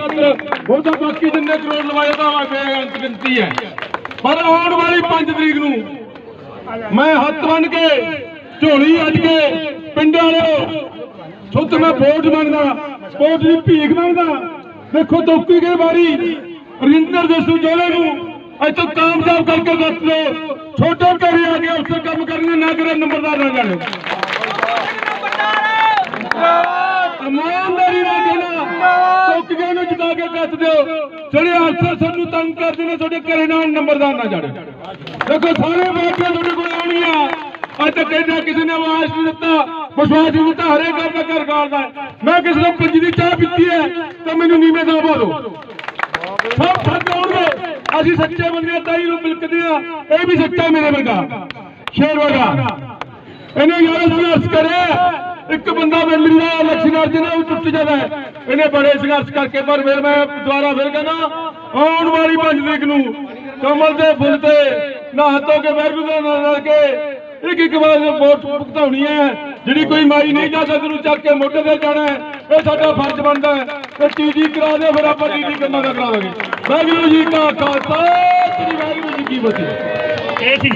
ਹੁਣ ਤਾਂ ਬਾਕੀ ਜਿੰਨੇ ਕਰੋੜ ਲਵਾਏ ਤਾਂ ਵਾ ਬੇਅੰਤ ਗਿਣਤੀ ਹੈ। ਪਰ ਆਉਣ ਵਾਲੀ 5 ਤਰੀਕ ਨੂੰ ਮੈਂ ਹੱਥ ਬੰਨ ਕੇ, ਝੋਲੀ ਅੱਡ ਕੇ, ਪਿੰਡਾਂ ਵਾਲਿਓ ਸੁੱਤ ਮੈਂ ਵੋਟ ਮੰਗਦਾ, ਵੋਟ ਦੀ ਭੀਖ ਮੰਗਦਾ। ਦੇਖੋ ਤੋਕੀ ਕੇ ਵਾਰੀ ਰਿੰਦਰ ਜਸੂ ਜੋਲੇ ਨੂੰ ਇੱਥੋਂ ਕਾਮਯਾਬ ਕਰਕੇ ਦੱਸ ਲਓ ਛੋਟੇ ਘਰੇ ਆ ਕੇ ਅਫਸਰ ਕੰਮ ਕਰਨੇ, ਨਾ ਕਰੇ ਨੰਬਰਦਾਰ ਨਾ ਜਾਣੇ। ਟੋਕੀਆਂ ਕੇ ਕੱਟ ਦਿਓ। ਜਿਹੜੇ ਅਫਸਰ ਸਾਨੂੰ ਤੰਗ ਕਰਦੇ ਨੇ ਤੁਹਾਡੇ ਘਰੇ ਨਾਲ ਨੰਬਰਦਾਰ ਨਾ ਜਾਣੇ। ਦੇਖੋ ਸਾਰੇ ਪਾਰਟੀਆਂ ਤੁਹਾਡੇ ਕੋਲ ਆਉਣੀਆਂ ਅੱਜ ਤੱਕ ਕਹਿੰਦਾ ਕਿਸੇ ਨੇ ਆਵਾਜ਼ ਨਹੀਂ ਦਿੱਤਾ ਵਿਸ਼ਵਾਸ ਨਹੀਂ ਦਿੱਤਾ ਹਰੇਕ ਗੱਲ ਦਾ ਘਰ ਗਾਲਦਾ ਮੈਂ ਕਿਸੇ ਨੂੰ ਪੰਜੀ ਦੀ ਚਾਹ ਪੀਤੀ ਹੈ ਤਾਂ ਮੈਨੂੰ ਨੀਵੇਂ ਦਾ ਬੋਲੋ। ਸਭ ਸੱਚ ਹੋਣਗੇ ਅਸੀਂ ਸੱਚੇ ਬੰਦੇ ਆ, ਤਾਂ ਹੀ ਨੂੰ ਮਿਲਕਦੇ ਆ ਇਹ ਵੀ ਸੱਚਾ ਮੇਰੇ ਵਰਗਾ। ਸ਼ੇਰ ਵਰਗਾ। ਇਹਨੇ ਯਾਰ ਸੰਘਰਸ਼ ਕਰੇ ਇੱਕ ਬੰਦਾ ਮੇਰੀ ਦਾ ਇਲੈਕਸ਼ਨ ਅਰਜਨ ਟੁੱਟ ਜਾਂਦਾ ਇਹਨੇ ਬੜੇ ਸੰਘਰਸ਼ ਕਰਕੇ ਪਰ ਫਿਰ ਮੈਂ ਦੁਬਾਰਾ ਫਿਰ ਕਹਿੰਦਾ, ਆਉਣ ਵਾਲੀ ਪੰਜ ਤਰੀਕ ਨੂੰ ਕਮਲ ਦੇ ਫੁੱਲ ਤੇ ਨਹਾ ਧੋ ਕੇ ਬੈਠੂ ਦੇ ਨਾਲ ਨਾਲ ਕੇ ਇੱਕ ਇੱਕ ਵਾਰ ਵੋਟ ਭੁਗਤਾਉਣੀ ਹੈ। ਜਿਹੜੀ ਕੋਈ ਮਾਈ ਨਹੀਂ ਜਾ ਸਕਦੀ ਨੂੰ ਚੱਕ ਕੇ ਮੋਢੇ ਤੇ ਜਾਣਾ ਇਹ ਸਾਡਾ ਫਰਜ਼ ਬਣਦਾ ਹੈ। ਤੇ ਟੀਜੀ ਕਰਾ ਦੇ, ਫਿਰ ਆਪਾਂ ਟੀਜੀ ਕੰਮਾਂ ਦਾ ਕਰਾਵਾਂਗੇ। ਵਾਹਿਗੁਰੂ ਜੀ ਕਾ ਖਾਲਸਾ, ਸ੍ਰੀ ਵਾਹਿਗੁਰੂ ਜੀ ਕੀ ਫਤਿਹ। ਇਹ